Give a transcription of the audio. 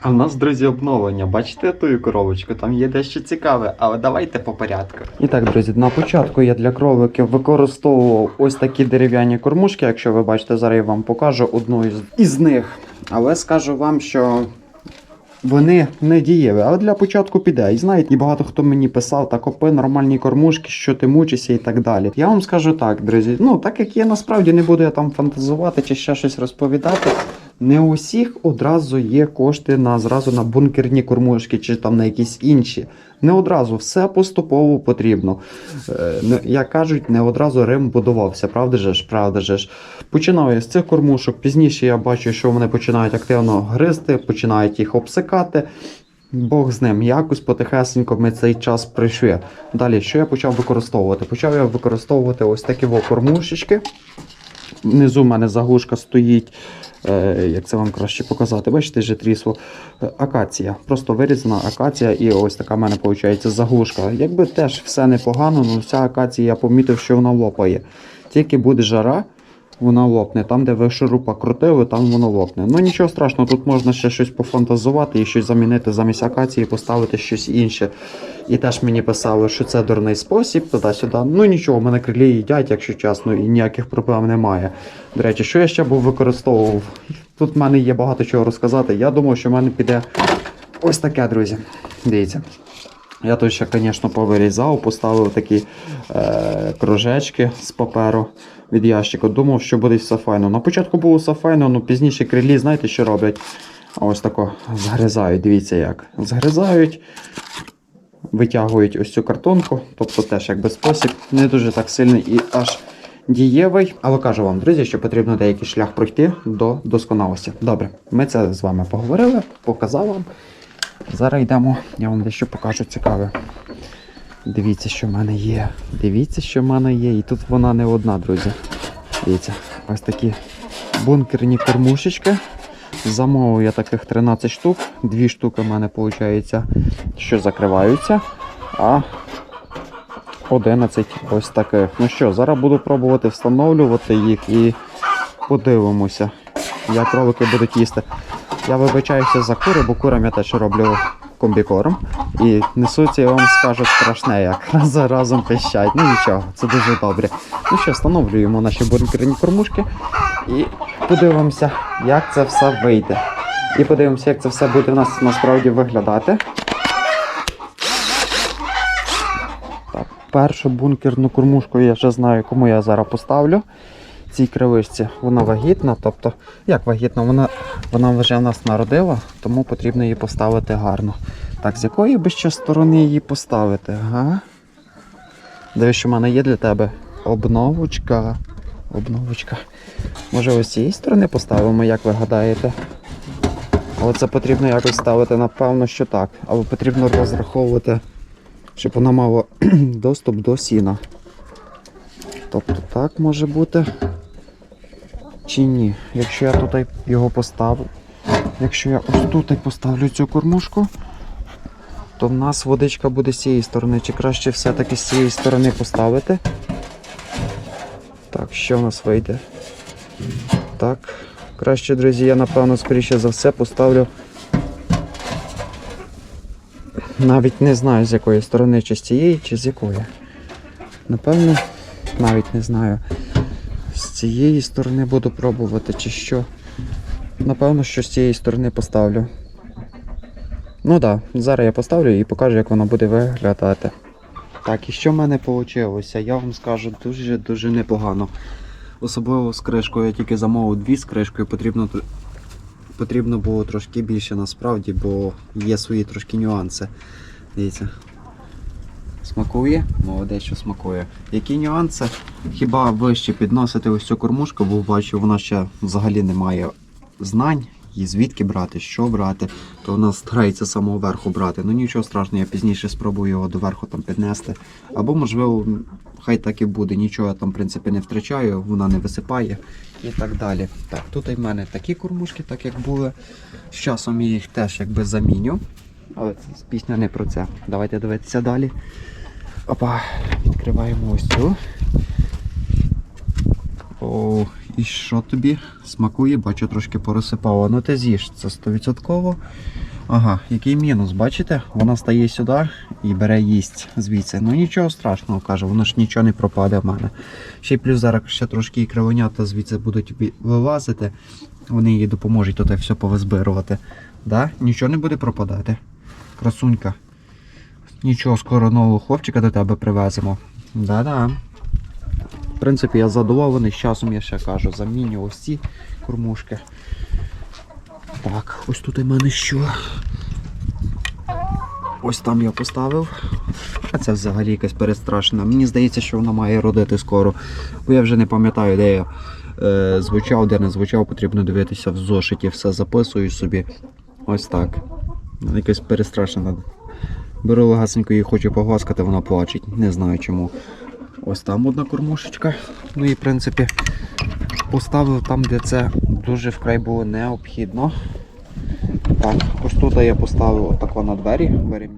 А в нас, друзі, обновлення. Бачите ту коробочку? Там є дещо цікаве, але давайте по порядку. І так, друзі, на початку я для кроликів використовував ось такі дерев'яні кормушки. Якщо ви бачите, зараз я вам покажу одну із, із них. Але скажу вам, що. Вони не дієві, але для початку піде. І знаєте, і багато хто мені писав, та купи нормальні кормушки, що ти мучишся і так далі. Я вам скажу так, друзі. Ну, так як є, насправді не буду я там фантазувати чи ще щось розповідати. Не у всіх одразу є кошти на зразу на бункерні кормушки чи там на якісь інші. Не одразу все поступово потрібно. Е, як кажуть, не одразу Рим будувався, правда же ж, правда же ж. Починаю з цих кормушок. Пізніше я бачу, що вони починають активно гризти, починають їх обсикати. Бог з ним, якось потихесенько ми цей час прийшли. Далі, що я почав використовувати? Почав я використовувати ось такі кормушечки. Внизу в мене заглушка стоїть. Е, як це вам краще показати? Бачите, вже трісло. Е, Акація. Просто вирізана акація, і ось така в мене виходить заглушка. Якби теж все непогано, але вся акація я помітив, що вона лопає. Тільки буде жара, вона лопне. Там, де ви шурупа крутили, там воно лопне. Ну нічого страшного, тут можна ще щось пофантазувати і щось замінити замість акації, поставити щось інше. І теж мені писали, що це дурний спосіб, туди-сюди. Ну нічого, в мене крилі їдять, якщо чесно, і ніяких проблем немає. До речі, що я ще був використовував? Тут в мене є багато чого розказати. Я думав, що в мене піде ось таке, друзі. Дивіться. Я тут ще, звісно, повирізав, поставив такі е, кружечки з паперу від ящика. Думав, що буде все файно. На початку було все файно, але пізніше крилі, знаєте, що роблять? Ось тако згризають. Дивіться як. Згризають, витягують ось цю картонку, тобто теж якби спосіб не дуже так сильний і аж дієвий. Але кажу вам, друзі, що потрібно деякий шлях пройти до досконалості. Добре, ми це з вами поговорили, показав вам. Зараз йдемо, я вам дещо покажу цікаве. Дивіться, що в мене є. Дивіться, що в мене є. І тут вона не одна, друзі. Дивіться, ось такі бункерні кормушечки. Замовив я таких 13 штук. Дві штуки в мене виходить, що закриваються. А 11 ось таких. Ну що, зараз буду пробувати встановлювати їх і подивимося, як кролики будуть їсти. Я вибачаюся за кури, бо курам я теж роблю комбікорм. І несуться, я вам скажу, страшне, як раз за разом пищать. Ну нічого, це дуже добре. Ну що, встановлюємо наші бункерні кормушки і подивимося, як це все вийде. І подивимося, як це все буде в нас насправді виглядати. Так, першу бункерну кормушку я вже знаю, кому я зараз поставлю. Цій кривишці вона вагітна, тобто, як вагітна, вона, вона вже в нас народила, тому потрібно її поставити гарно. Так, з якої би ще сторони її поставити? Ага. Дивись, що в мене є для тебе обновочка. Обновочка. Може, ось з цієї сторони поставимо, як ви гадаєте? Але це потрібно якось ставити, напевно, що так. Або потрібно розраховувати, щоб вона мала доступ до сіна. Тобто так може бути. Чи ні? Якщо я тут його поставлю. Якщо я ось тут поставлю цю кормушку, то в нас водичка буде з цієї сторони. Чи краще все-таки з цієї сторони поставити? Так, що в нас вийде? Так. Краще, друзі, я напевно, скоріше за все поставлю. Навіть не знаю з якої сторони, чи з цієї, чи з якої. Напевно, навіть не знаю. Цієї сторони буду пробувати, чи що. Напевно, що з цієї сторони поставлю. Ну так, да, зараз я поставлю і покажу, як воно буде виглядати. Так, і що в мене вийшло? Я вам скажу дуже-дуже непогано. Особливо з кришкою. Я тільки замовив дві з кришкою, потрібно, потрібно було трошки більше насправді, бо є свої трошки нюанси. Дивіться. Смакує? Молодець, що смакує. Які нюанси? Хіба вище підносити ось цю кормушку, бо бачу, вона ще взагалі не має знань, і звідки брати, що брати, то вона старається самого верху брати. Ну нічого страшного, я пізніше спробую його доверху там піднести. Або, можливо, хай так і буде. Нічого я там, в принципі, не втрачаю, вона не висипає і так далі. Так, тут і в мене такі кормушки, так як були. З часом я їх теж якби заміню. Але це пісня не про це. Давайте дивитися далі. Опа, відкриваємо ось цю. О, і що тобі? Смакує, бачу, трошки порозсипало. Ну ти з'їш, це 100%. Ага, який мінус, бачите? Вона стає сюди і бере їсть звідси. Ну нічого страшного, каже, воно ж нічого не пропаде в мене. Ще й плюс зараз ще трошки і кривонята звідси будуть вилазити. Вони їй допоможуть тут все повизбирувати. Да? Нічого не буде пропадати. Красунька. Нічого, скоро нового хлопчика до тебе привеземо. Да-да. В принципі, я задоволений. З часом я ще кажу, заміню ось ці кормушки. Так, ось тут у мене що. Ось там я поставив. А це взагалі якась перестрашена. Мені здається, що вона має родити скоро. Бо я вже не пам'ятаю, де я е, звучав, де не звучав, потрібно дивитися в зошиті, все записую собі. Ось так. Якась перестрашена. Беру легасенько її хочу погласкати, вона плачить. Не знаю чому. Ось там одна кормушечка. Ну і в принципі поставив там, де це дуже вкрай було необхідно. Так, ось тут я поставив отак на двері.